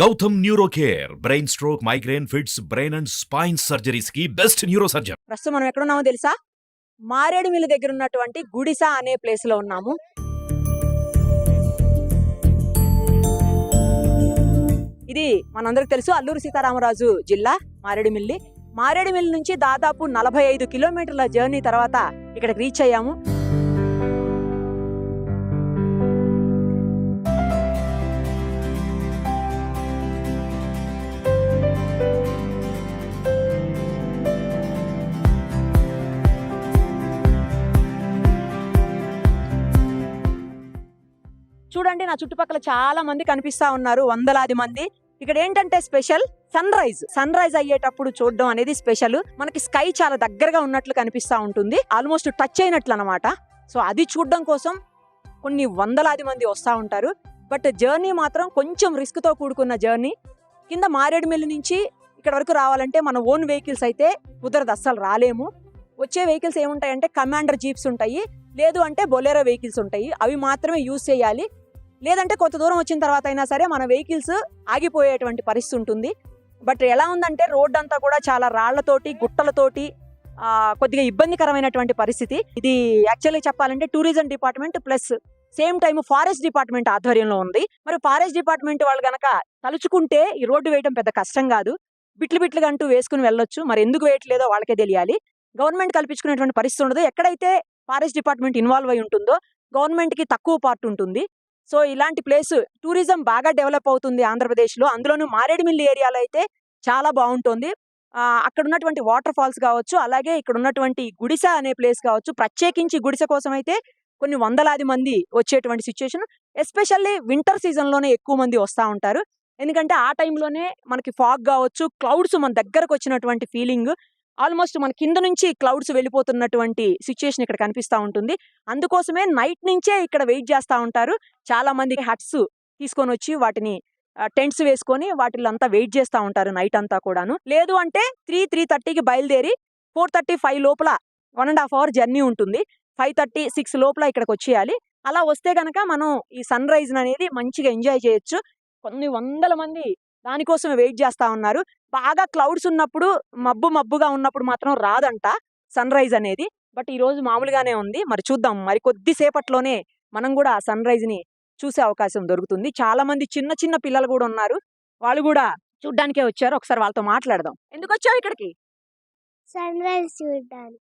Gautam neuro care brain stroke migraine fits brain and spine సర్జరీస్కి best neuro surgeon ప్రస్తుతం మనం ఎక్కడున్నామో తెలుసా? మారేడుమిల్లి దగ్గర ఉన్నటువంటి గుడిస అనే ప్లేస్లో ఉన్నాము. ఇది మనందరికి తెలుసు అల్లూరు సీతారామరాజు జిల్లా మారేడుమిల్లి. మారేడుమిల్లి నుంచి దాదాపు నలభై ఐదు కిలోమీటర్ల జర్నీ తర్వాత ఇక్కడికి రీచ్ అయ్యాము. చూడండి నా చుట్టుపక్కల చాలా మంది కనిపిస్తా ఉన్నారు వందలాది మంది. ఇక్కడ ఏంటంటే special? Sunrise. Sunrise అయ్యేటప్పుడు చూడడం అనేది స్పెషల్. మనకి స్కై చాలా దగ్గరగా ఉన్నట్లు కనిపిస్తా ఉంటుంది. ఆల్మోస్ట్ టచ్ అయినట్లు అనమాట సో అది చూడడం కోసం కొన్ని వందలాది మంది వస్తూ ఉంటారు. బట్ జర్నీ మాత్రం కొంచెం రిస్క్తో కూడుకున్న జర్నీ. కింద మారేడుమిల్లి నుంచి ఇక్కడ వరకు రావాలంటే మన ఓన్ వెహికల్స్ అయితే కుదరదు అస్సలు రాలేము. వచ్చే వెహికల్స్ ఏముంటాయంటే కమాండర్ జీప్స్ ఉంటాయి. లేదు అంటే బొలేరో వెహికల్స్ ఉంటాయి. అవి మాత్రమే యూజ్ చేయాలి. లేదంటే కొంత దూరం వచ్చిన తర్వాత అయినా సరే మన వెహికల్స్ ఆగిపోయేటువంటి పరిస్థితి ఉంటుంది. బట్ ఎలా ఉందంటే రోడ్ అంతా కూడా చాలా రాళ్ళతోటి గుట్టలతోటి కొద్దిగా ఇబ్బందికరమైనటువంటి పరిస్థితి. ఇది యాక్చువల్లీ చెప్పాలంటే tourism department plus same time forest department ఆధ్వర్యంలో ఉంది. మరి ఫారెస్ట్ డిపార్ట్మెంట్ వాళ్ళు గనక తలుచుకుంటే ఈ రోడ్డు వేయడం పెద్ద కష్టం కాదు. బిట్లు బిట్లుగా అంటూ వేసుకుని వెళ్ళొచ్చు. మరి ఎందుకు వేయట్లేదో వాళ్ళకే తెలియాలి. గవర్నమెంట్ కల్పించుకునేటువంటి పరిస్థితి ఉండదు. ఎక్కడైతే ఫారెస్ట్ డిపార్ట్మెంట్ ఇన్వాల్వ్ అయి ఉంటుందో గవర్నమెంట్కి తక్కువ పార్ట్ ఉంటుంది. సో ఇలాంటి ప్లేస్ టూరిజం బాగా డెవలప్ అవుతుంది ఆంధ్రప్రదేశ్లో. అందులోనూ మారేడుమిల్లి ఏరియాలో అయితే చాలా బాగుంటుంది. అక్కడ ఉన్నటువంటి వాటర్ ఫాల్స్ కావచ్చు అలాగే ఇక్కడ ఉన్నటువంటి గుడిసె అనే ప్లేస్ కావచ్చు ప్రత్యేకించి గుడిసె కోసం అయితే కొన్ని వందలాది మంది వచ్చేటువంటి సిచ్యుయేషన్. ఎస్పెషల్లీ వింటర్ సీజన్లోనే ఎక్కువ మంది వస్తూ ఉంటారు. ఎందుకంటే ఆ టైంలోనే మనకి ఫాగ్ కావచ్చు క్లౌడ్స్ మన దగ్గరకు వచ్చినటువంటి ఫీలింగ్. ఆల్మోస్ట్ మన కింద నుంచి క్లౌడ్స్ వెళ్ళిపోతున్నటువంటి సిచ్యుయేషన్ ఇక్కడ కనిపిస్తూ ఉంటుంది. అందుకోసమే నైట్ నుంచే ఇక్కడ వెయిట్ చేస్తూ ఉంటారు. చాలా మంది హట్స్ తీసుకొని వచ్చి వాటిని టెంట్స్ వేసుకొని వాటిల్లో అంతా వెయిట్ చేస్తూ ఉంటారు నైట్ అంతా కూడాను. లేదు అంటే త్రీ త్రీ థర్టీకి బయలుదేరి ఫోర్ థర్టీ ఫైవ్ లోపల one and half hour journey ఉంటుంది. ఫైవ్ థర్టీ సిక్స్ లోపల ఇక్కడికి వచ్చేయాలి. అలా వస్తే కనుక మనం ఈ సన్ రైజ్ అనేది మంచిగా ఎంజాయ్ చేయొచ్చు. కొన్ని వందల మంది దానికోసమే వెయిట్ చేస్తా ఉన్నారు. బాగా క్లౌడ్స్ ఉన్నప్పుడు మబ్బు మబ్బుగా ఉన్నప్పుడు మాత్రం రాదంట సన్ రైజ్ అనేది. బట్ ఈ రోజు మామూలుగానే ఉంది. మరి చూద్దాం. మరి కొద్దిసేపట్లోనే మనం కూడా ఆ సన్ రైజ్ని చూసే అవకాశం దొరుకుతుంది. చాలా మంది చిన్న చిన్న పిల్లలు కూడా ఉన్నారు. వాళ్ళు కూడా చూడ్డానికే వచ్చారు. ఒకసారి వాళ్ళతో మాట్లాడదాం. ఎందుకు వచ్చావు ఇక్కడికి? సన్ రైజ్ చూడడానికి?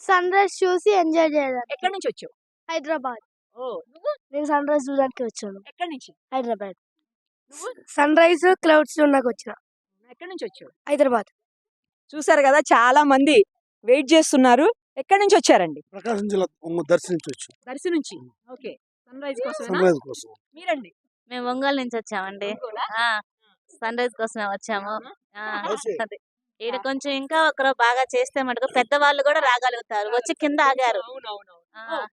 సన్ రైజ్ చూసి ఎంజాయ్ చేయడానికి. ఎక్కడి నుంచి వచ్చావు? హైదరాబాద్. ఓ నువ్వు? నేను సన్ రైజ్ చూడడానికి వచ్చాను. ఎక్కడి నుంచి? హైదరాబాద్. సన్ రైజ్ క్లౌడ్స్ చూడడానికి వచ్చిన. ఎక్కడి నుంచి వచ్చావు హైదరాబాద్. చూసారు కదా చాలా మంది వెయిట్ చేస్తున్నారు. ఎక్కడి నుంచి వచ్చారండి? ప్రకాశం జిల్లా ఒంగో దర్శించవచ్చు దర్శి నుంచి? ఓకే. సన్ రైజ్ కోసం సన్ రైజ్ కోసం. మీరండి. మేము ఒంగోలు నుంచి వచ్చామండి? సన్ రైజ్ కోసమే వచ్చాము. ఈడ. కొంచెం ఇంకా ఒకరు బాగా చేస్తే మటుకు పెద్దవాళ్ళు కూడా రాగలుగుతారు. వచ్చి కింద ఆగారు.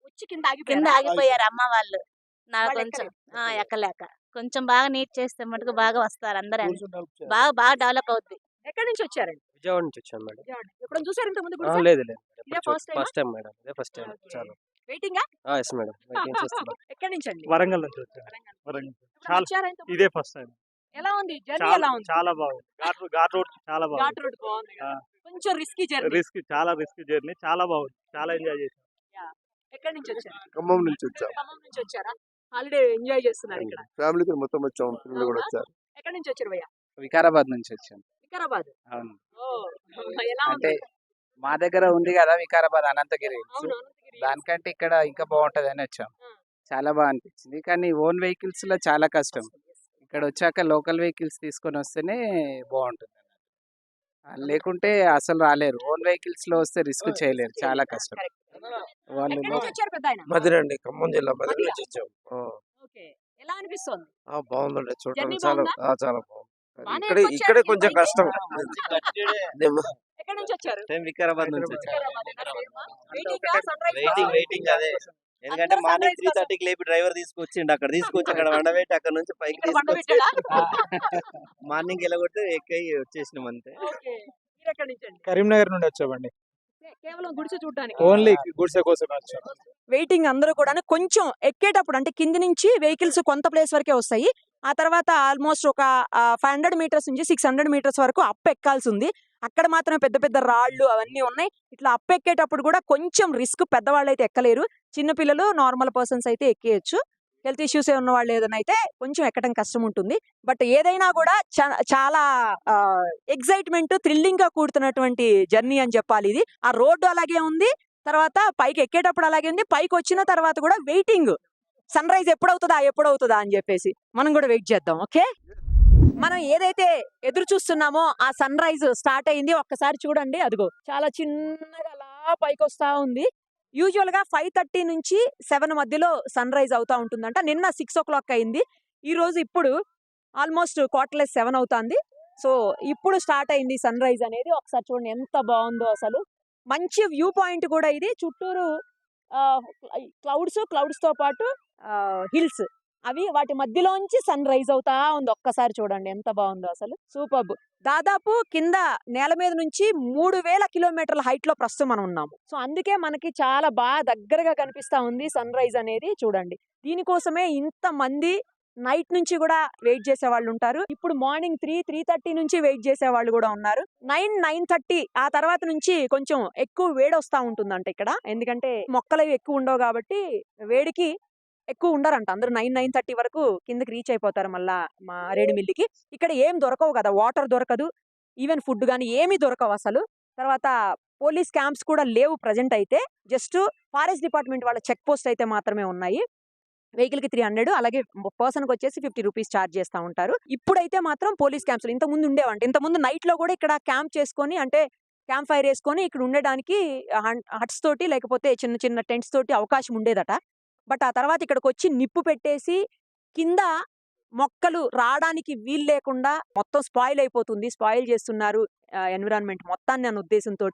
వచ్చి కింద ఆగిపోయారా? అమ్మ వాళ్ళు. నా కొంచెం ఎక్కలేక. ఆ, కొంచెం బాగా నీట్ చేస్తే మటుకు బాగా వస్తారు అందరూ. బాగా బాగా డెవలప్ అవుద్ది. ఎక్కడి నుంచి వచ్చారండి? విజయవాడ నుంచి వచ్చాను మేడం. ఎప్పుడు చూసారు ఇంత ముందు ఆ, లేదు లేదు ఆ? First time madam. ఇదే ఫస్ట్ టైం. చాలా. వెయిటింగ్? Yes madam. వెయిటింగ్ చేస్తున్నాం. ఎక్కడి నుంచి అండి? వరంగల్ నుంచి వచ్చాను. వరంగల్. చాలా? ఇదే ఫస్ట్ టైం. ఎలా ఉంది? జర్నీ ఎలా ఉంది? చాలా బాగుంది. ఘాట్ ఘాట్ రోడ్ చాలా ఘాట్ బాగుంది. రోడ్ బాగుంది? ఆ. కొంచెం రిస్కీ జర్నీ. రిస్క్ చాలా రిస్క్ జర్నీ. చాలా బాగుంది. చాలా ఎంజాయ్ చేశాను ఎక్కడి నుంచి వచ్చారు? ఖమ్మం నుంచి వచ్చాం. ఖమ్మం నుంచి వచ్చారా? హాలిడే ఎంజాయ్ చేస్తున్నారు ఇక్కడ. ఫ్యామిలీతో మొత్తం వచ్చాం పిల్లలు కూడా? వచ్చారు. ఎక్కడి నుంచి వచ్చారు భయ్య? వికారాబాద్ నుంచి వచ్చాను వికారాబాద్? అవును. ఓ ఎలా అంటే మా దగ్గర ఉంది కదా వికారాబాద్ అనంతగిరి దానికంటే ఇక్కడ ఇంకా బాగుంటది అని వచ్చాం. చాలా బాగా అనిపించింది. కానీ ఓన్ వెహికల్స్లో చాలా కష్టం. ఇక్కడ వచ్చాక లోకల్ వెహికల్స్ తీసుకొని వస్తేనే బాగుంటుంది. లేకుంటే అసలు రాలేరు. ఓన్ వెహికల్స్లో వస్తే రిస్క్ చేయలేరు. చాలా కష్టం. వాళ్ళు ఎక్కడి నుంచి వచ్చారు పెద్ద ఆయన? మదిరండి ఖమ్మం జిల్లా మదిర? నుంచి వచ్చాం ఆ, ఓకే. ఎలా అనిపిస్తుంది? ఆ, బాగుందండి. చూడడానికి చాలా చాలా బాగుంది. ఇక్కడ ఇక్కడే కొంచెం? కష్టం. ఎక్కడి నుంచి వచ్చారు? మేము వికారాబాద్ నుంచి వచ్చాము waiting sunrise waiting? Waiting అదే. ఎందుకంటే మార్నింగ్ త్రీ థర్టీకి లేపి డ్రైవర్ తీసుకొచ్చిండు. అక్కడ తీసుకొచ్చి అక్కడ వండబెట్టి అక్కడ నుంచి పైకి తీసుకొచ్చి మార్నింగ్ వెళ్ళగొట్టి ఎక్కై వచ్చేసినాం అంతే. కరీంనగర్ నుండి వచ్చామండి. కేవలం గుడిసె చూడడానికి ఓన్లీ గుడిసె కోసమే వచ్చాం. వెయిటింగ్ అందరూ కూడా కొంచెం ఎక్కేటప్పుడు అంటే కింది నుంచి వెహికల్స్ కొంత ప్లేస్ వరకే వస్తాయి. ఆ తర్వాత ఆల్మోస్ట్ ఒక ఫైవ్ హండ్రెడ్ మీటర్స్ నుంచి సిక్స్ హండ్రెడ్ మీటర్స్ వరకు అప్ ఎక్కాల్సి ఉంది. అక్కడ మాత్రమే పెద్ద పెద్ద రాళ్ళు అవన్నీ ఉన్నాయి. ఇట్లా అప్పెక్కేటప్పుడు కూడా కొంచెం రిస్క్ పెద్దవాళ్ళు అయితే ఎక్కలేరు చిన్నపిల్లలు నార్మల్ పర్సన్స్ అయితే ఎక్కేయచ్చు. హెల్త్ ఇష్యూస్ ఉన్న వాళ్ళు ఏదైనా అయితే కొంచెం ఎక్కడం కష్టం ఉంటుంది. బట్ ఏదైనా కూడా చాలా ఎగ్జైట్మెంట్ థ్రిల్లింగ్గా కూడుతున్నటువంటి జర్నీ అని చెప్పాలి ఇది. ఆ రోడ్డు అలాగే ఉంది. తర్వాత పైకి ఎక్కేటప్పుడు అలాగే ఉంది. పైకి వచ్చిన తర్వాత కూడా వెయిటింగ్. సన్ రైజ్ ఎప్పుడవుతుందా? ఎప్పుడవుతుందా? అని చెప్పేసి మనం కూడా వెయిట్ చేద్దాం. ఓకే? మనం ఏదైతే ఎదురు చూస్తున్నామో ఆ సన్ రైజ్ స్టార్ట్ అయింది. ఒక్కసారి చూడండి. అదిగో చాలా చిన్నగా అలా పైకి వస్తా ఉంది. యూజువల్గా ఫైవ్ థర్టీ నుంచి సెవెన్ మధ్యలో సన్ రైజ్ అవుతా ఉంటుందంట. నిన్న సిక్స్ ఓ క్లాక్ అయింది. ఈ రోజు ఇప్పుడు ఆల్మోస్ట్ క్వార్టర్లెస్ సెవెన్ అవుతుంది. సో ఇప్పుడు స్టార్ట్ అయింది సన్ రైజ్ అనేది. ఒకసారి చూడండి ఎంత బాగుందో అసలు. మంచి వ్యూ పాయింట్ కూడా ఇది. చుట్టూరు క్లౌడ్స్ క్లౌడ్స్తో పాటు హిల్స్. అవి వాటి మధ్యలోంచి సన్ రైజ్ అవుతా ఉంది. ఒక్కసారి చూడండి ఎంత బాగుందో అసలు. సూపర్ దాదాపు కింద నేల మీద నుంచి మూడు వేల కిలోమీటర్ల హైట్లో ప్రస్తుతం మనం ఉన్నాము. సో అందుకే మనకి చాలా బాగా దగ్గరగా కనిపిస్తా ఉంది సన్ రైజ్ అనేది చూడండి. దీనికోసమే ఇంత మంది నైట్ నుంచి కూడా వెయిట్ చేసే వాళ్ళు ఉంటారు. ఇప్పుడు మార్నింగ్ త్రీ త్రీ థర్టీ నుంచి వెయిట్ చేసే వాళ్ళు కూడా ఉన్నారు. నైన్ నైన్ థర్టీ ఆ తర్వాత నుంచి కొంచెం ఎక్కువ వేడి వస్తూ ఉంటుందంట ఇక్కడ. ఎందుకంటే మొక్కలు అవి ఎక్కువ ఉండవు కాబట్టి వేడికి ఎక్కువ ఉండరంట. అందరూ నైన్ నైన్ థర్టీ వరకు కిందకి రీచ్ అయిపోతారు మళ్ళా మా రేడిమిల్లికి ఇక్కడ ఏం దొరకవు కదా వాటర్ దొరకదు. ఈవెన్ ఫుడ్ కానీ ఏమీ దొరకవు అసలు. తర్వాత పోలీస్ క్యాంప్స్ కూడా లేవు ప్రజెంట్ అయితే. జస్ట్ ఫారెస్ట్ డిపార్ట్మెంట్ వాళ్ళ చెక్ పోస్ట్ అయితే మాత్రమే ఉన్నాయి. వెహికల్కి త్రీ హండ్రెడ్ అలాగే పర్సన్కి వచ్చేసి ఫిఫ్టీ రూపీస్ ఛార్జ్ చేస్తా ఉంటారు. ఇప్పుడైతే మాత్రం పోలీస్ క్యాంప్స్ ఇంతకుముందు ముందు ఉండేవంట. ఇంత ముందు నైట్లో కూడా ఇక్కడ క్యాంప్ చేసుకొని అంటే క్యాంప్ ఫైర్ వేసుకొని ఇక్కడ ఉండడానికి హట్స్ తోటి లేకపోతే చిన్న చిన్న టెంట్స్ తోటి అవకాశం ఉండేదట. బట్ ఆ తర్వాత ఇక్కడికి వచ్చి నిప్పు పెట్టేసి కింద మొక్కలు రావడానికి వీలు లేకుండా మొత్తం స్పాయిల్ అయిపోతుంది. స్పాయిల్ చేస్తున్నారు ఎన్విరాన్మెంట్ మొత్తాన్ని అన్న ఉద్దేశంతో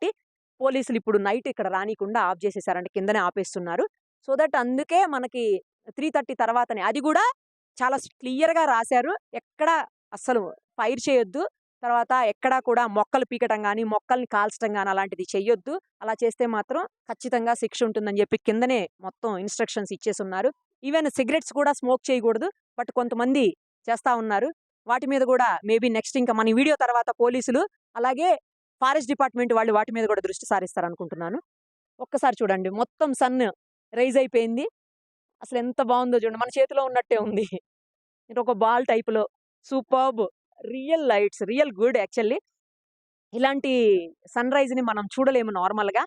పోలీసులు ఇప్పుడు నైట్ ఇక్కడ రానికుండా ఆఫ్ చేసేసారంటే కిందనే ఆపేస్తున్నారు. సో దట్ అందుకే మనకి త్రీ థర్టీ తర్వాతనే. అది కూడా చాలా క్లియర్గా రాశారు. ఎక్కడ అస్సలు ఫైర్ చేయొద్దు. తర్వాత ఎక్కడా కూడా మొక్కలు పీకటం కానీ మొక్కల్ని కాల్చడం కానీ అలాంటిది చెయ్యొద్దు. అలా చేస్తే మాత్రం ఖచ్చితంగా శిక్ష ఉంటుందని చెప్పి కిందనే మొత్తం ఇన్స్ట్రక్షన్స్ ఇచ్చేసి ఉన్నారు ఈవెన్ సిగరెట్స్ కూడా స్మోక్ చేయకూడదు. బట్ కొంతమంది చేస్తా ఉన్నారు. వాటి మీద కూడా మేబీ నెక్స్ట్ ఇంకా మన వీడియో తర్వాత పోలీసులు అలాగే ఫారెస్ట్ డిపార్ట్మెంట్ వాళ్ళు వాటి మీద కూడా దృష్టి సారిస్తారు అనుకుంటున్నాను ఒక్కసారి చూడండి. మొత్తం సన్ రైజ్ అయిపోయింది. అసలు ఎంత బాగుందో చూడండి. మన చేతిలో ఉన్నట్టే ఉంది. ఇది ఒక బాల్ టైప్లో. Superb. Real lights real good actually. ఇలాంటి సన్ని మనం చూడలేము నార్మల్గా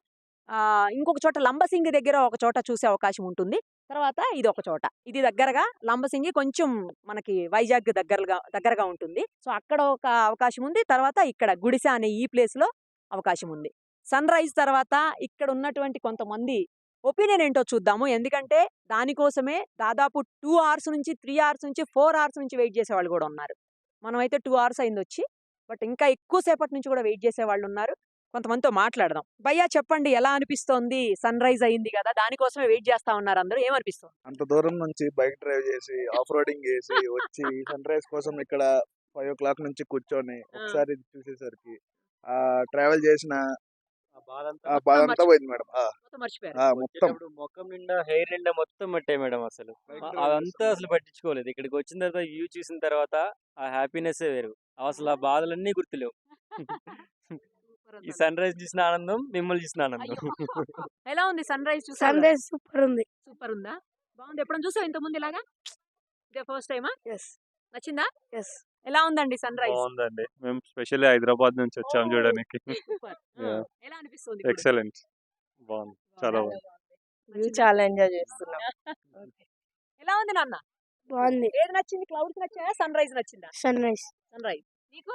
ఇంకొక చోట లంబసింగి దగ్గర ఒక చోట చూసే అవకాశం ఉంటుంది. తర్వాత ఇది ఒక చోట. ఇది దగ్గరగా లంబసింగి కొంచెం మనకి వైజాగ్ దగ్గరగా దగ్గరగా ఉంటుంది. సో అక్కడ ఒక అవకాశం ఉంది. తర్వాత ఇక్కడ గుడిసె అనే ఈ ప్లేస్లో అవకాశం ఉంది. సన్ రైజ్ తర్వాత ఇక్కడ ఉన్నటువంటి కొంతమంది ఒపీనియన్ ఏంటో చూద్దాము. ఎందుకంటే దానికోసమే దాదాపు టూ అవర్స్ నుంచి త్రీ అవర్స్ నుంచి ఫోర్ అవర్స్ నుంచి వెయిట్ చేసే వాళ్ళు కూడా ఉన్నారు. మనం అయితే టూ అవర్స్ అయింది వచ్చి బట్ ఇంకా ఎక్కువ సేపటి నుంచి కూడా వెయిట్ చేసే వాళ్ళు ఉన్నారు కొంతమందితో మాట్లాడదాం. భయ్యా చెప్పండి ఎలా అనిపిస్తోంది? సన్ రైజ్ అయింది కదా దానికోసమే వెయిట్ చేస్తా ఉన్నారు అందరూ ఏమనిపిస్తుంది? అంత దూరం నుంచి బైక్ డ్రైవ్ చేసి ఆఫ్ రోడింగ్ చేసి వచ్చి సన్ రైజ్ కోసం ఇక్కడ ఫైవ్ ఓ క్లాక్ నుంచి కూర్చొని ఒకసారి చూసేసరికి ట్రావెల్ చేసిన ఆ బాధ అంతా పోయింది మేడం. ఆ, మొత్తం మర్చిపోయారు. ఆ, మొత్తం. వచ్చేటప్పుడు మొక్కం నిండా హెయిర్ నిండా మొత్తం మట్టే మేడం అసలు. ఆ- అదంతా. అసలు పట్టించుకోలేదు. ఇక్కడికి వచ్చిన తర్వాత వ్యూ చూసిన తర్వాత ఆ హ్యాపీనెస్ వేరు. అసలు ఆ బాధలన్నీ గుర్తులేవు. ఈ సన్ రైజ్ చూసిన ఆనందం మిమ్మల్ని చూసిన ఆనందం. ఎలా ఉంది సన్ రైజ్ చూసా సన్ రైజ్ సూపర్ ఉంది. సూపర్ ఉందా? బాగుంది. ఎప్పుడైనా చూసావు ఇంత ముందు ఇలాగా? ఇదే ఫస్ట్ టైమా? ఎస్ నచ్చిందా? ఎస్ ఎలా ఉందండి సన్ రైజ్? బాగుందండి. మేము స్పెషల్లీ హైదరాబాద్ నుంచి వచ్చాం. చూడడానికి. ఎలా అనిపిస్తుంది ఇప్పుడు? ఎక్సలెంట్. బాగుంది. చాలా బాగుంది. నచ్చిందా? చాలా ఎంజాయ్ చేస్తున్నాం. ఎలా ఉంది నాన్న? బాగుంది. ఏది నచ్చింది? క్లౌడ్స్ నచ్చాయా? సన్ రైజ్ నచ్చిందా? Sunrise. Sunrise. నీకు?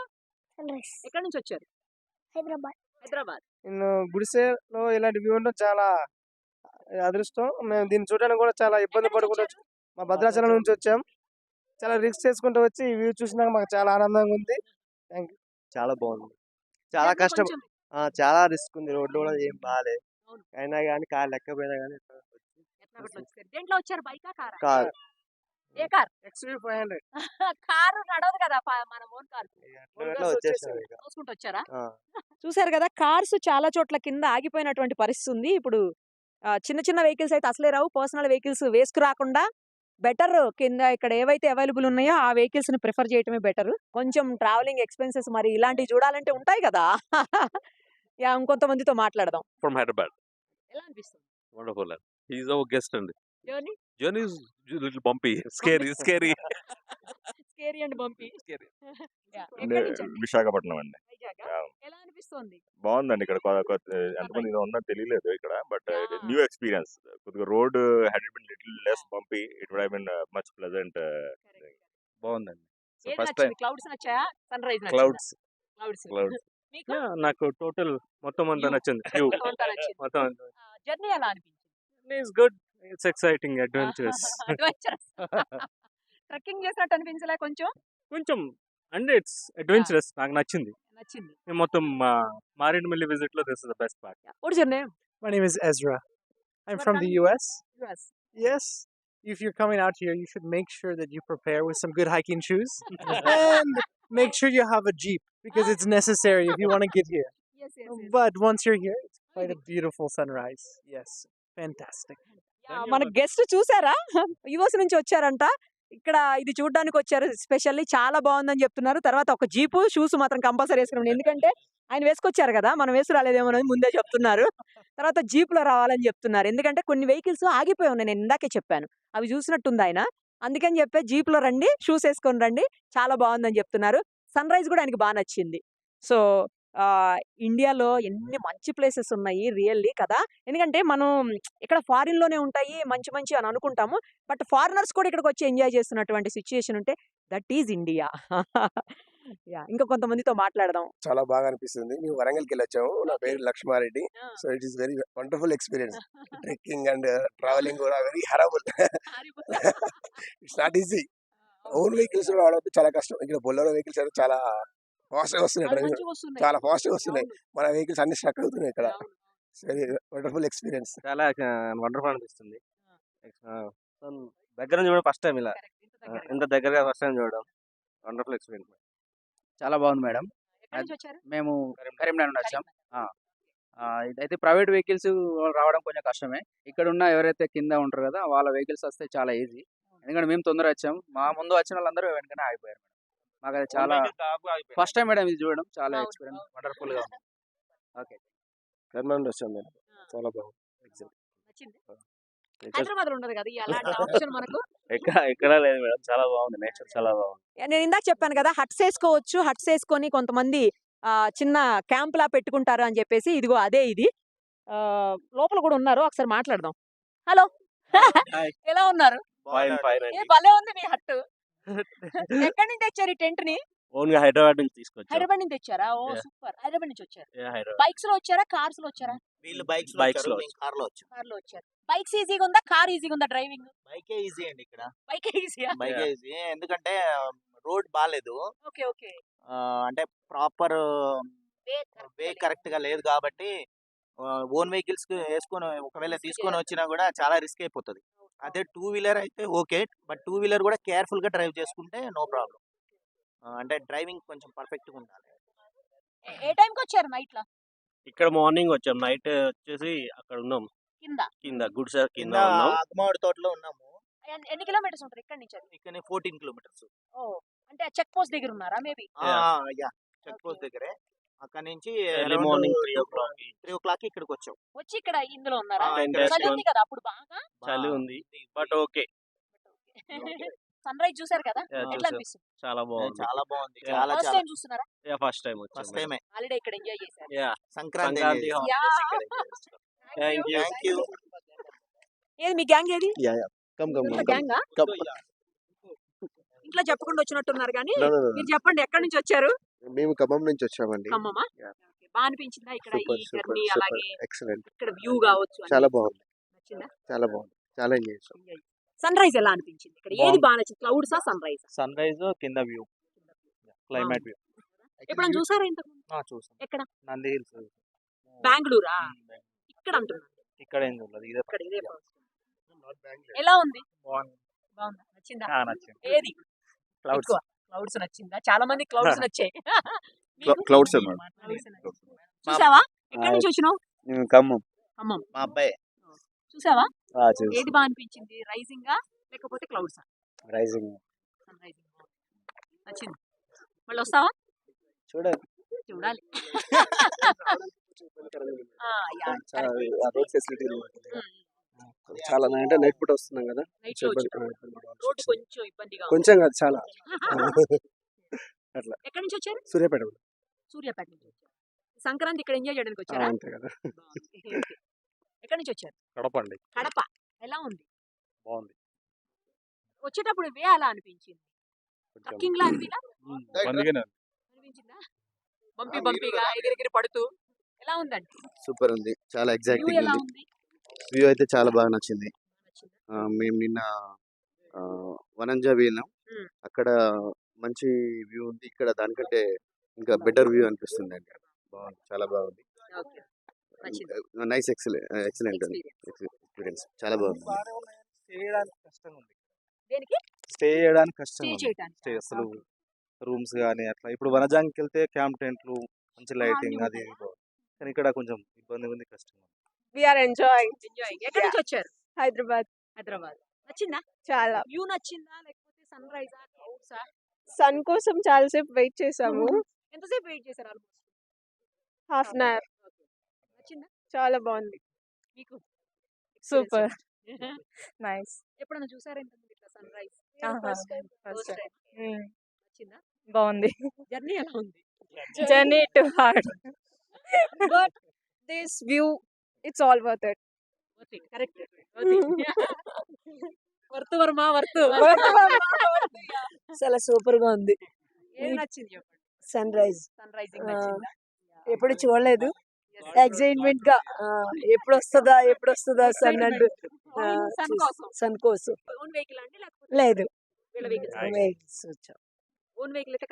Sunrise. ఎక్కడి నుంచి వచ్చారు? హైదరాబాద్. హైదరాబాద్. నేను గుడిసెలో ఇలాంటి వ్యూ ఉండడం చాలా అదృష్టం. మేము దీన్ని చూడడానికి కూడా చాలా ఇబ్బంది ఎక్కడి నుంచి పడుకుంటూ వచ్చారు? మా భద్రాచలం నుంచి వచ్చాం. చాలా రిస్క్ చేసుకుంటూ వచ్చి ఈ వ్యూ చూసినాక మాకు చాలా ఆనందంగా ఉంది. చాలా బాగుంది. చాలా కష్టం. చాలా రిస్క్ ఉంది. రోడ్డు కూడా ఏం బాగాలే. అయినా కానీ కార్ లెక్కపోయినా కానీ వచ్చారు? దేంట్లో వచ్చారు? బైకా కారా? ఏ car? XUV five hundred. Car నడవదు కదా మన ఓన్ కార్. చూసుకుంటూ వచ్చారా. చూసారు కదా కార్స్ చాలా చోట్ల కింద ఆగిపోయినటువంటి పరిస్థితి ఉంది. ఇప్పుడు చిన్న చిన్న వెహికల్స్ అయితే అసలే రావు. పర్సనల్ వెహికల్స్ వేసుకు రాకుండా బెటర్ కింద ఇక్కడ ఏవైతే అవైలబుల్ ఉన్నాయో ఆ వెహికల్స్ని ప్రిఫర్ చేయటమే బెటర్. కొంచెం ట్రావెలింగ్ ఎక్స్పెన్సెస్ మరి ఇలాంటివి చూడాలంటే ఉంటాయి కదా. యా ఇంకొంతమందితో మాట్లాడదాం. From Hyderabad. ఎలా అనిపిస్తుంది? And He's our guest and journey a little bumpy, scary, scary. Scary and bumpy? Visakhapatnam అండి. ఎలా అనిపిస్తుంది? బాగుందండి ఇక్కడ ఎంతమంది ఇది ఉందో తెలియలేదు ఇక్కడ బట్. New experience. కొద్దిగా road had been little less bumpy it would been much pleasant బాగుందండి. సో ఏది first time clouds నచ్చాయా? Sunrise clouds. Clouds. నాకు టోటల్ మొత్తం అంతా. నచ్చింది. వ్యూ. మొత్తం అంతా నచ్చింది. మొత్తం జర్నీ ఎలా అనిపించింది? It's good. It's exciting adventurous. Adventurous. Trekking చేసినట్టు అనిపించలే కొంచెం కొంచెం అంటే ఇట్స్ అడ్వెంచరస్ నాకు నచ్చింది నచ్చింది మేము మొత్తం Maredumilli విజిట్లో this is the best part what your name is Ezra. I'm What from the country? US. US Yes. If you're coming out here, you should make sure that you prepare with some good hiking shoes and make sure you have a Jeep because it's necessary if you want to get here. yes yes But once you're here, it's quite a beautiful sunrise. Yes. Fantastic. మన guest చూసారా US నుంచి వచ్చారంట ఇక్కడ ఇది చూడడానికి వచ్చారు specially చాలా బాగుందని చెప్తున్నారు. తర్వాత ఒక జీపు షూస్ మాత్రం కంపల్సరీ వేసుకున్నాం ఎందుకంటే ఆయన వేసుకొచ్చారు కదా మనం వేసి రాలేదేమో అని ముందే చెప్తున్నారు. తర్వాత జీప్లో రావాలని చెప్తున్నారు. ఎందుకంటే కొన్ని వెహికల్స్ ఆగిపోయి ఉన్నాయి. నేను ఇందాకే చెప్పాను. అవి చూసినట్టుంది ఆయన. అందుకని చెప్పే జీప్లో రండి షూస్ వేసుకొని రండి. చాలా బాగుందని చెప్తున్నారు. సన్ రైజ్ కూడా ఆయనకి బాగా నచ్చింది. సో ఇండియాలో ఎన్ని మంచి ప్లేసెస్ ఉన్నాయి రియల్లీ కదా! ఎందుకంటే మనం ఇక్కడ ఫారిన్లోనే ఉంటాయి మంచి మంచి అని అనుకుంటాము. బట్ ఫారినర్స్ కూడా ఇక్కడికి వచ్చి ఎంజాయ్ చేస్తున్నటువంటి సిచ్యుయేషన్ ఉంటే దట్ ఈజ్ ఇండియా. యా ఇంకా కొంతమందితో మాట్లాడదాం. చాలా బాగా అనిపిస్తుంది. మేము వరంగల్కి వెళ్ళొచ్చాము. నా పేరు Lakshmareddy. So it is very wonderful experience trekking and travelling కూడా very horrible it's not easy own vehicles రావడం చాలా కష్టం. ఇక్కడ బొల్లరో వెహికల్స్ చాలా ఫాస్ట్గా వస్తున్నాయి డ్రైవింగ్ చాలా ఫాస్ట్గా వస్తున్నాయి మన వెహికల్స్ అన్ని స్ట్రక్ అవుతున్నాయి ఇక్కడ. Very wonderful experience. చాలా వండర్ఫుల్ అనిపిస్తుంది. దగ్గర నుంచి చూడడం ఫస్ట్ టైం ఇలా. ఇంత దగ్గరగా ఫస్ట్ టైం చూడడం. Wonderful experience. చాలా బాగుంది మేడం. మేము కరీంనగర్. నుండి వచ్చాం. ఇదైతే ప్రైవేట్ వెహికల్స్ రావడం కొంచెం కష్టమే. ఇక్కడ ఉన్న ఎవరైతే కింద ఉంటారు కదా వాళ్ళ వెహికల్స్ వస్తే చాలా ఈజీ. ఎందుకంటే మేము తొందరగా వచ్చాం. మా ముందు వచ్చిన వాళ్ళందరూ వెనకనే ఆగిపోయారు మాకు అది చాలా ఫస్ట్ టైం మేడం ఇది చూడడం. చాలా ఎక్స్పీరియన్స్. వండర్ఫుల్గా ఉంది. ఓకే. కర్నూలు నుండి వచ్చాం మేము చాలా బాగుంది. నచ్చింది. హైదరాబాద్లో ఉండదు కదా ఈ అలాంటి ఆప్షన్ మనకు? ఎక్కడ ఎక్కడ లేదు మేడం. చాలా బాగుంది. నేచర్ చాలా బాగుంది. నేను ఇందాక చెప్పాను కదా హట్స్ వేసుకోవచ్చు. హట్స్ వేసుకొని కొంతమంది ఆ, చిన్న క్యాంప్ లా పెట్టుకుంటారు అని చెప్పేసి ఇదిగో అదే ఇది. ఆ, లోపల కూడా ఉన్నారు. ఒకసారి మాట్లాడదాం. హలో. ఎలా ఉన్నారు? ఫైన్ ఫైన్ ఏ భలే ఉంది మీ హట్టు. ఎక్కడి నుంచి తెచ్చారు ఈ టెంట్ని? ఓన్గా హైదరాబాద్ నుంచి తీసుకొచ్చాం. హైదరాబాద్ నుంచి తెచ్చారా ఓ. సూపర్. హైదరాబాద్ నుంచి వచ్చారు. హైదరాబాద్. బైక్స్లో వచ్చారా? కార్స్లో వచ్చారా? వీళ్ళు బైక్స్ Bikes లో కార్లో వచ్చాం. కార్లో వచ్చారు. బైక్స్ ఈజీగా ఉందా? కార్ ఈజీగా ఉందా డ్రైవింగ్? బైకే ఈజీ అండి ఇక్కడ. బైక్ ఈజీయా? బైకే. ఈజీ. ఎందుకంటే రోడ్ బాగాలేదు ఓకే ఓకే. అంటే ప్రాపర్ వే కరెక్ట్గా లేదు. కాబట్టి ఓన్ వెహికల్స్ వేసుకొని ఒకవేళ తీసుకొని వచ్చినా కూడా చాలా రిస్క్ అయిపోతుంది. అదే టూ వీలర్ అయితే ఓకే. బట్ టూ వీలర్ కూడా కేర్ఫుల్గా డ్రైవ్ చేసుకుంటే నో ప్రాబ్లం అంటే డ్రైవింగ్ కొంచెం పర్ఫెక్ట్గా ఉండాలి. ఏ టైం కి వచ్చారు నైట్లో ఇక్కడ మార్నింగ్ వచ్చాం. నైట్ వచ్చేసి అక్కడ ఉన్నాం. కింద? కింద గుడ్ సార్ కింద కింద ఉన్నాం. తోటలో ఉన్నాము. ఎన్- ఎన్ని కిలోమీటర్స్ ఉంటుంది ఇక్కడ నుంచి? అది? ఇక్కడ ఫోర్టీన్ కిలోమీటర్స్. ఓ అంటే చెక్ పోస్ట్ దగ్గర ఉన్నారా మేబీ? యా. చెక్ పోస్ట్ దగ్గరే. అక్కడ నుంచి early morning three o'clock three o'clock ఇక్కడికి వచ్చాం. వచ్చి ఇక్కడ ఇందులో ఉన్నారా? ఆ, చలి. ఉంది కదా అప్పుడు బాగా? చలి ఉంది. But okay. సన్ రైజ్ చూసారు కదా? Yeah, ఎట్లా చూసాం. అనిపిస్తుంది? చాలా బాగుంది. చాలా బాగుంది. Yeah. చాలా ఫస్ట్ చాలా టైం చూస్తున్నారా? ఫస్ట్ టైం ఫస్ట్ టైమే. హాలిడే ఇక్కడ ఎంజాయ్ చేశారు. Yeah. Sankranti Sankranti enjoy Yeah. holidays ఇక్కడ enjoy చేస్తాం. Thank you. థ్యాంక్ యూ ఏది మీ గ్యాంగ్ ఏది? కమ్ కమ్ గ్యాంగా? కమ్. ఇంట్లో చెప్పకుండా వచ్చినట్టున్నారు కానీ. మీరు చెప్పండి ఎక్కడి నుంచి వచ్చారు? మేము ఖమ్మం నుంచి వచ్చామండి. ఖమ్మమా? Yeah. Okay. బాగా అనిపించిందా ఇక్కడ సూపర్ ఈ సూపర్ జర్నీ సూపర్. అలాగే? ఎక్సలెంట్. ఇక్కడ వ్యూ కావచ్చు అన్ని చాలా బాగుంది. నచ్చిందా? చాలా బాగుంది. చాలా ఎంజాయ్ చేసాం. సన్ రైజ్ ఎలా అనిపించింది ఇక్కడ? ఏది బాగుంది. బాగా నచ్చింది? క్లౌడ్సా సన్ రైజ్ సన్ రైజ్ కింద వ్యూ. Climate view. ఎప్పుడైనా చూసారా ఇంతకు చూసాం. ఎక్కడ? నంది హిల్స్ బెంగళూరా? ఇక్కడ అంటున్నాను. ఇక్కడ ఏం చూడలేదు. ఇదే ఇక్కడ ఇదే. ఎలా ఉంది? బాగుంది. బాగుందా? నచ్చిందా? ఆ, నచ్చింది. ఏది? క్లౌడ్స్. క్లౌడ్స్ నచ్చిందా? చాలా మంది క్లౌడ్స్ నచ్చాయి. క్లౌడ్స్. చూసావా? ఎక్కడి నుంచి వచ్చినావు? ఖమ్మం. ఖమ్మం. మా అబ్బాయి. చూసావా? ఏది బాగా అనిపించింది? రైజింగ్ లేకపోతే క్లౌడ్స్? రైజింగ్. సన్ రైజింగ్ నచ్చింది? మళ్ళీ వస్తావా? చూడాలి. చూడాలి. ఫెసిలిటీ చాలా అంటే నైట్ పూట వస్తున్నాం కదా కొంచెం వచ్చారు ఇబ్బంది- ఇబ్బంది రోడ్డు వస్తుంది. కొంచెం ఇబ్బందిగా ఉంది. కొంచెం కాదు చాలా. అట్లా. ఎక్కడి నుంచి వచ్చారు? సూర్యాపేట. సూర్యాపేట నుంచి సంక్రాంతి ఇక్కడ ఎంజాయ్ చేయడానికి వచ్చారా? అంతే కదా. ఎక్కడి నుంచి వచ్చారు? కడప అండి. కడప. ఎలా ఉంది? బాగుంది. వచ్చేటప్పుడు వే అలా అనిపించింది. ట్రక్కింగ్ లా. అనిపించిందా? బంపి బంపిగా ఎగిరెగిరి పడుతూ. ఎలా ఉందండి? సూపర్ ఉంది. చాలా ఉంది. ఉంది? వ్యూ అయితే చాలా బాగా నచ్చింది? ఆ, మేము నిన్న ఆ, వనంజా వెళ్ళాం. అక్కడ మంచి వ్యూ ఉంది. ఇక్కడ దానికంటే ఇంకా బెటర్ వ్యూ అనిపిస్తుంది అండి. బాగుంది. చాలా బాగుంది. ఓకే. నచ్చింది. నైస్ ఎక్సలెంట్ ఎక్సలెంట్ అండి. ఎక్స్పీరియన్స్. చాలా బాగుంది. స్టే చేయడానికి కష్టంగా ఉంది దేనికి? స్టే చేయడానికి స్టే ఉంది. చేయడానికి స్టే అసలు రూమ్స్ కానీ అట్లా. ఇప్పుడు వనజాంకి వెళ్తే క్యాంప్ టెంట్లు మంచి లైటింగ్ అది? బాగుంది. కానీ ఇక్కడ కొంచెం ఇబ్బంది ఉంది కష్టంగా ఉంది. We're enjoying. ఎంజాయింగ్. ఎక్కడి నుంచి వచ్చారు హైదరాబాద్. హైదరాబాద్. నచ్చిందా? చాలా. వ్యూ నచ్చిందా? లేకపోతే సన్ రైజా? క్లౌడ్సా? సన్ కోసం చాలాసేపు వెయిట్ చేసాము. ఎంతసేపు వెయిట్ చేశారు ఆల్మోస్ట్? Half an hour. నచ్చిందా? చాలా బాగుంది. మీకు? సూపర్. నైస్. ఎప్పుడైనా చూసారా ఇంతకుముందు ఇట్లా sun rise? First first time. నచ్చిందా? బాగుంది. జర్నీ ఎలా ఉంది? Journey to hard. But this view it's all worth it worth it correct worth వర్మ వర్త్ చాలా సూపర్గా ఉంది. ఏం నచ్చింది చెప్పండి? Sun rise. సన్ రైజింగ్ నచ్చిందా? ఎప్పుడు చూడలేదు. ఎక్సైట్మెంట్గా ఎప్పుడు వస్తుందా ఎప్పుడు వస్తుందా సన్ అంటూ సన్ కోసం. లేదు.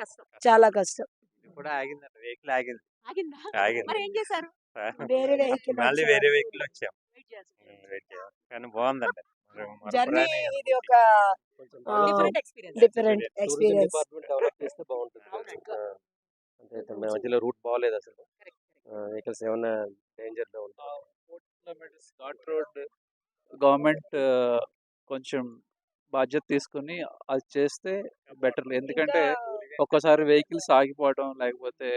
కష్టం. చాలా కష్టం. ఇప్పుడు ఆగిందండి. వెహికల్ ఆగింది. ఆగిందా? ఆగింది. మరి ఏం చేశారు? వేరే వెహికల్ మళ్ళీ వేరే వెహికల్ వచ్చాం. కానీ బాగుందండి. జర్నీ పురాణి ఇది ఒక different experience different experience. Department develop చేస్తే బాగుంటుంది అంటే మధ్యలో రూట్ బాగాలేదు అసలు. వెహికల్స్ ఏమైనా డేంజర్లో ఉంటాయి కిలోమీటర్స్ ఘాట్ రోడ్ గవర్నమెంట్ కొంచెం బాధ్యత తీసుకుని అది చేస్తే బెటర్ ఎందుకంటే ఒక్కోసారి వెహికల్స్ ఆగిపోవడం లేకపోతే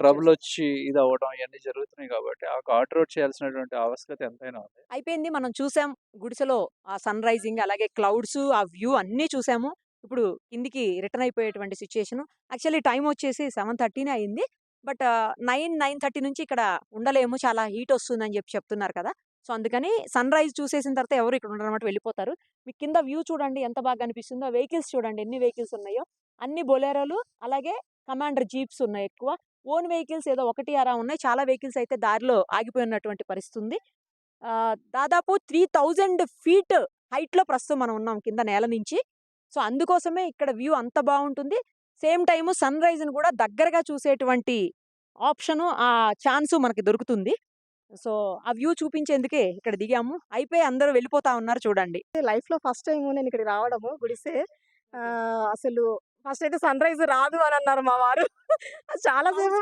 ట్రబుల్ వచ్చి ఇది అవ్వడం ఇవన్నీ జరుగుతున్నాయి కాబట్టి ఆ ఘాట్ రోడ్ చేయాల్సినటువంటి ఆవశ్యకత ఎంతైనా ఉంది. అయిపోయింది. మనం చూసాం గుడిసెలో ఆ సన్ రైజింగ్ అలాగే క్లౌడ్స్ ఆ వ్యూ అన్నీ చూసాము. ఇప్పుడు కిందికి రిటర్న్ అయిపోయేటువంటి సిచ్యుయేషన్. యాక్చువల్లీ టైం వచ్చేసి సెవెన్ థర్టీనే అయింది. బట్ నైన్ నైన్ థర్టీ నుంచి ఇక్కడ ఉండలేము. చాలా హీట్ వస్తుందని చెప్పి చెప్తున్నారు కదా! సో అందుకని సన్ రైజ్ చూసేసిన తర్వాత ఎవరు ఇక్కడ ఉండరన్నమాట వెళ్ళిపోతారు. మీకు కింద వ్యూ చూడండి ఎంత బాగా అనిపిస్తుందో వెహికల్స్ చూడండి ఎన్ని వెహికల్స్ ఉన్నాయో. అన్ని బొలేరోలు అలాగే కమాండర్ జీప్స్ ఉన్నాయి ఎక్కువ. ఓన్ వెహికల్స్ ఏదో ఒకటి అరా ఉన్నాయి. చాలా వెహికల్స్ అయితే దారిలో ఆగిపోయినటువంటి పరిస్థితి ఉంది ఆ, దాదాపు త్రీ థౌజండ్ ఫీట్ హైట్లో ప్రస్తుతం మనం ఉన్నాం కింద నేల నుంచి. సో అందుకోసమే ఇక్కడ వ్యూ అంత బాగుంటుంది. సేమ్ టైము సన్ రైజ్ని కూడా దగ్గరగా చూసేటువంటి ఆప్షను ఆ ఛాన్సు మనకి దొరుకుతుంది. సో ఆ వ్యూ చూపించేందుకే ఇక్కడ దిగాము. అయిపోయి అందరూ వెళ్ళిపోతా ఉన్నారు చూడండి. లైఫ్లో ఫస్ట్ టైం నేను ఇక్కడికి రావడము గుడిసే. ఆ, అసలు ఫస్ట్ అయితే సన్ రైజ్ రాదు అని అన్నారు మా వారు. చాలా సేపు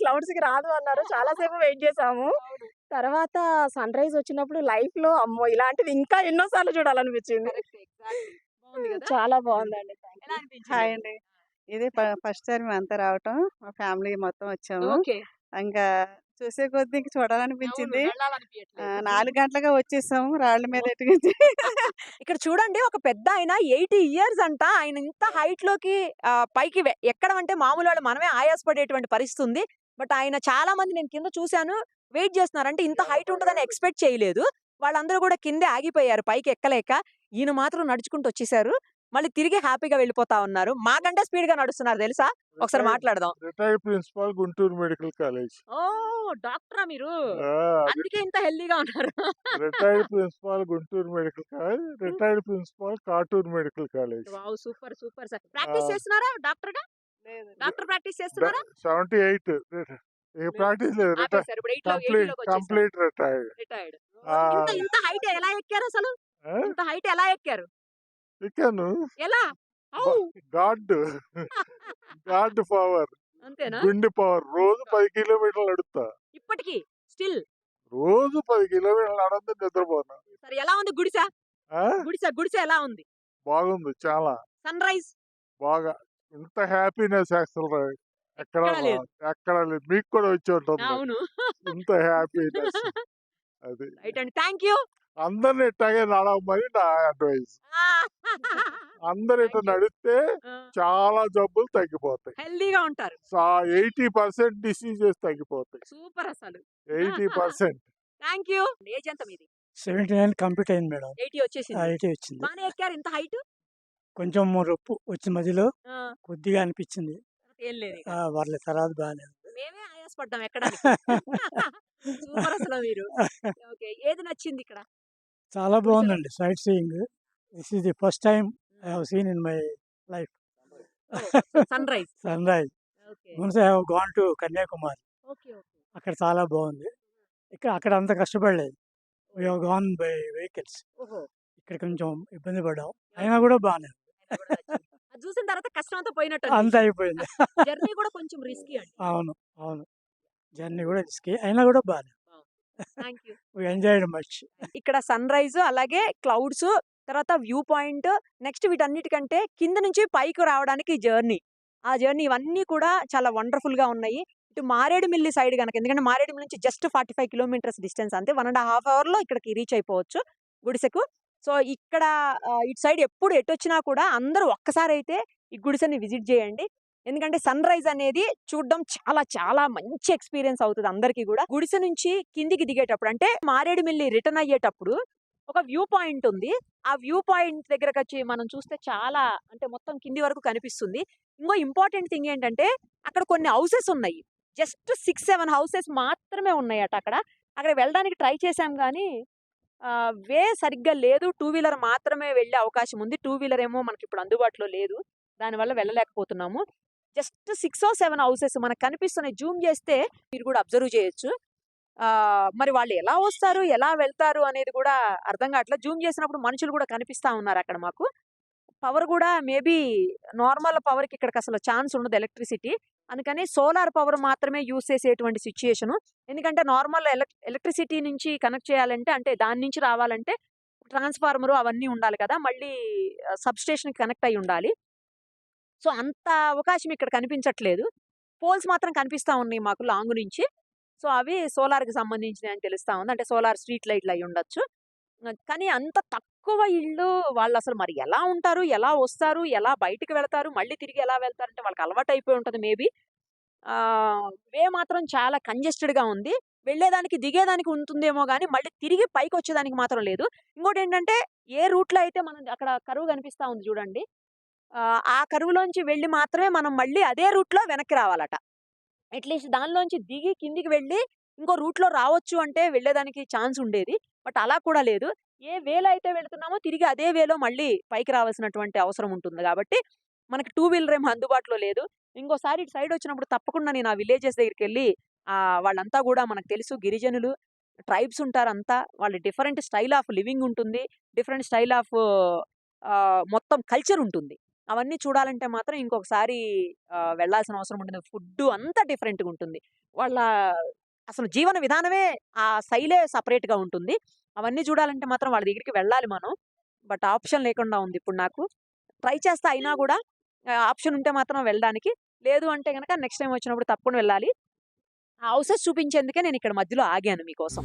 క్లౌడ్స్కి రాదు అన్నారు. చాలా సేపు వెయిట్ చేసాము. తర్వాత సన్ రైజ్ వచ్చినప్పుడు లైఫ్లో అమ్మో! ఇలాంటివి ఇంకా ఎన్నో సార్లు చూడాలనిపించింది. చాలా బాగుందండి. హాయ్ అండి. ఇది ఫస్ట్ టైం అంతా రావటం. మా ఫ్యామిలీ మొత్తం వచ్చాము. ఓకే. ఇంకా చూసే కొద్ది ఇంక చూడాలనిపించింది. నాలుగు గంటలుగా వచ్చేసాము రాళ్ళ మీద ఎట్టుకుంది ఇక్కడ చూడండి ఒక పెద్ద ఆయన ఎయిటీ ఇయర్స్ అంట. ఆయన ఇంత హైట్లోకి పైకి ఎక్కడం అంటే మామూలు వాళ్ళు మనమే ఆయాసపడేటువంటి పరిస్థితి ఉంది. బట్ ఆయన చాలా మంది నేను కింద చూశాను వెయిట్ చేస్తున్నారు. అంటే ఇంత హైట్ ఉంటుందని ఎక్స్పెక్ట్ చేయలేదు. వాళ్ళందరూ కూడా కిందే ఆగిపోయారు పైకి ఎక్కలేక. ఈయన మాత్రం నడుచుకుంటూ వచ్చేసారు. మళ్ళీ తిరిగి హ్యాపీగా వెళ్ళిపోతా ఉన్నారు. మాకంటే స్పీడ్గా నడుస్తున్నారు తెలుసా? ఒకసారి మాట్లాడదాం. Retired principal Guntur medical college. ఓ! డాక్టరా మీరు? అందుకే ఇంత హెల్దీగా ఉన్నారు. Retired principal Guntur medical college retired principal Katuru medical college. Wow! Super super sir. Practice. చేస్తున్నారా డాక్టర్గా డాక్టర్ ప్రాక్టీస్ చేస్తున్నారా? Seventy eight. ఇక ప్రాక్టీస్ లేదు. కంప్లీట్. Complete retired. రిటైర్డ్. ఇంత ఇంత హైట్ ఎలా ఎక్కారు అసలు? ఇంత హైట్ ఎలా ఎక్కారు? ఇక్కను ఎలా! God god power. అంతేనా? గుండె పవర్. రోజు పది కిలోమీటర్లు నడుస్తా ఇప్పటికి. స్టిల్. రోజు పది కిలోమీటర్లు నడந்து నిద్రపోనా. సరే ఎలా ఉంది గుడిసా? గుడిసె గుడిసె ఎలా ఉంది? బాగుంది చాలా. Sunrise. బాగా. ఇంత హ్యాపీనెస్ అసలు ఎక్కడ ఎక్కడా లేదు. మీకు కూడా వచ్చి ఉంటుంది అవును. ఇంత హ్యాపీనెస్. అది. రైట్ అండి. థ్యాంక్ యూ అందరిని ఇట్టాగే నడవమని నా అడ్వైస్ అందరు ఇట్లా నడిస్తే చాలా జబ్బులు తగ్గిపోతాయి. హెల్దీగా ఉంటారు. ఎయిటీ పర్సెంట్ డిసీజెస్ తగ్గిపోతాయి. సూపర్ అసలు. Eighty percent. Thank you. Age ఎంత మీది? సెవెంటీ నైన్ కంప్లీట్ అయింది మేడం. ఎయిటీ వచ్చేసింది. ఎయిటీ వచ్చింది. బాగానే ఎక్కారు. ఇంత హైట్? కొంచెం రొప్పు వచ్చిన మధ్యలో కొద్దిగా అనిపించింది. ఏం లేదు పర్లేదు తర్వాత బాగానే ఉంది. మేమే ఆయాసపడ్డాం ఎక్కడానికి. సూపర్ అసలు మీరు. ఓకే. ఏది నచ్చింది ఇక్కడ? చాలా బాగుందండి sightseeing. This is the first time I have seen in my life. Sunrise sunrise once I have gone to Kanyakumari. అక్కడ చాలా బాగుంది. ఇక్కడ అక్కడ అంత కష్టపడలేదు. We have gone by vehicles. ఇక్కడ కొంచెం ఇబ్బంది పడ్డాం. అయినా కూడా బాగానే చూసిన తర్వాత కష్టం అంతా పోయినట్టు అంత అయిపోయింది. జర్నీ కూడా కొంచెం రిస్కీ అవును అవును. జర్నీ కూడా రిస్కీ. అయినా కూడా బాగానే ఎంజాయ్డ్ మచ్ ఇక్కడ సన్ రైజ్ అలాగే క్లౌడ్స్ తర్వాత వ్యూ పాయింట్ నెక్స్ట్ వీటన్నిటికంటే కింద నుంచి పైకి రావడానికి జర్నీ. ఆ జర్నీ ఇవన్నీ కూడా చాలా వండర్ఫుల్గా ఉన్నాయి. ఇటు మారేడుమిల్లి సైడ్ కనుక ఎందుకంటే మారేడుమిల్లి నుంచి just forty five kilometers distance అంతే వన్ అండ్ హాఫ్ అవర్లో ఇక్కడికి రీచ్ అయిపోవచ్చు గుడిసెకు. సో ఇక్కడ ఇటు సైడ్ ఎప్పుడు ఎటు వచ్చినా కూడా అందరూ ఒక్కసారి అయితే ఈ గుడిసెని విజిట్ చేయండి. ఎందుకంటే సన్ రైజ్ అనేది చూడడం చాలా చాలా మంచి ఎక్స్పీరియన్స్ అవుతుంది అందరికీ కూడా. గుడిసె నుంచి కిందికి దిగేటప్పుడు అంటే మారేడుమిల్లి రిటర్న్ అయ్యేటప్పుడు ఒక వ్యూ పాయింట్ ఉంది. ఆ వ్యూ పాయింట్ దగ్గరకు వచ్చి మనం చూస్తే చాలా అంటే మొత్తం కింది వరకు కనిపిస్తుంది. ఇంకో ఇంపార్టెంట్ థింగ్ ఏంటంటే అక్కడ కొన్ని హౌసెస్ ఉన్నాయి. జస్ట్ సిక్స్ సెవెన్ హౌసెస్ మాత్రమే ఉన్నాయి అట అక్కడ. అక్కడ వెళ్ళడానికి ట్రై చేశాం కానీ వే సరిగ్గా లేదు. టూ వీలర్ మాత్రమే వెళ్ళే అవకాశం ఉంది. టూ వీలర్ ఏమో మనకి ఇప్పుడు అందుబాటులో లేదు. దానివల్ల వెళ్ళలేకపోతున్నాము. Just six or seven houses మనకు కనిపిస్తున్నాయి. జూమ్ చేస్తే మీరు కూడా అబ్జర్వ్ చేయొచ్చు. ఆ, మరి వాళ్ళు ఎలా వస్తారు ఎలా వెళ్తారు అనేది కూడా అర్థం కావట్లేదు జూమ్ చేసినప్పుడు మనుషులు కూడా కనిపిస్తా ఉన్నారు అక్కడ మాకు. పవర్ కూడా మేబీ నార్మల్ పవర్కి ఇక్కడికి అసలు ఛాన్స్ ఉండదు ఎలక్ట్రిసిటీ. అందుకని సోలార్ పవర్ మాత్రమే యూస్ చేసేటువంటి సిచ్యుయేషను. ఎందుకంటే నార్మల్ ఎలక్ట్రిసిటీ నుంచి కనెక్ట్ చేయాలంటే అంటే దాని నుంచి రావాలంటే ట్రాన్స్ఫార్మర్ అవన్నీ ఉండాలి కదా. మళ్ళీ సబ్ స్టేషన్కి కనెక్ట్ అయి ఉండాలి. సో అంత అవకాశం ఇక్కడ కనిపించట్లేదు. పోల్స్ మాత్రం కనిపిస్తా ఉన్నాయి మాకు లాంగ్ నుంచి. సో అవి సోలార్కి సంబంధించినవి అని తెలుస్తా ఉంది. అంటే సోలార్ స్ట్రీట్ లైట్లు అయి ఉండొచ్చు. కానీ అంత తక్కువ ఇళ్ళు వాళ్ళు అసలు మరి ఎలా ఉంటారు? ఎలా వస్తారు? ఎలా బయటకు వెళ్తారు? మళ్ళీ తిరిగి ఎలా వెళ్తారు? అంటే వాళ్ళకి అలవాటు అయిపోయి ఉంటుంది మేబీ వే మాత్రం చాలా కంజెస్టెడ్గా గా ఉంది. వెళ్ళేదానికి దిగేదానికి ఉంటుందేమో కానీ మళ్ళీ తిరిగి పైకి వచ్చేదానికి మాత్రం లేదు. ఇంకోటి ఏంటంటే ఏ రూట్లో అయితే మనం అక్కడ కరువు కనిపిస్తా ఉంది చూడండి. ఆ, కరువులోంచి వెళ్ళి మాత్రమే మనం మళ్ళీ అదే రూట్లో వెనక్కి రావాలట. అట్లీస్ట్ దానిలోంచి దిగి కిందికి వెళ్ళి ఇంకో రూట్లో రావచ్చు అంటే వెళ్ళేదానికి ఛాన్స్ ఉండేది. బట్ అలా కూడా లేదు. ఏ వేలో అయితే వెళ్తున్నామో తిరిగి అదే వేలో మళ్ళీ పైకి రావాల్సినటువంటి అవసరం ఉంటుంది కాబట్టి మనకి టూ వీలర్ ఏమో అందుబాటులో లేదు. ఇంకోసారి ఇటు సైడ్ వచ్చినప్పుడు తప్పకుండా నేను ఆ విలేజెస్ దగ్గరికి వెళ్ళి వాళ్ళంతా కూడా మనకు తెలుసు గిరిజనులు ట్రైబ్స్ ఉంటారు అంతా వాళ్ళ డిఫరెంట్ స్టైల్ ఆఫ్ లివింగ్ ఉంటుంది. డిఫరెంట్ స్టైల్ ఆఫ్ మొత్తం కల్చర్ ఉంటుంది. అవన్నీ చూడాలంటే మాత్రం ఇంకొకసారి వెళ్ళాల్సిన అవసరం ఉంటుంది. ఫుడ్ అంతా డిఫరెంట్గా ఉంటుంది. వాళ్ళ అసలు జీవన విధానమే ఆ శైలే సపరేట్గా ఉంటుంది. అవన్నీ చూడాలంటే మాత్రం వాళ్ళ దగ్గరికి వెళ్ళాలి మనం. బట్ ఆప్షన్ లేకుండా ఉంది ఇప్పుడు నాకు. ట్రై చేస్తా అయినా కూడా ఆప్షన్ ఉంటే మాత్రం వెళ్ళడానికి. లేదు అంటే కనుక నెక్స్ట్ టైం వచ్చినప్పుడు తప్పకుండా వెళ్ళాలి. ఆ హౌసెస్ చూపించేందుకే నేను ఇక్కడ మధ్యలో ఆగాను మీకోసం.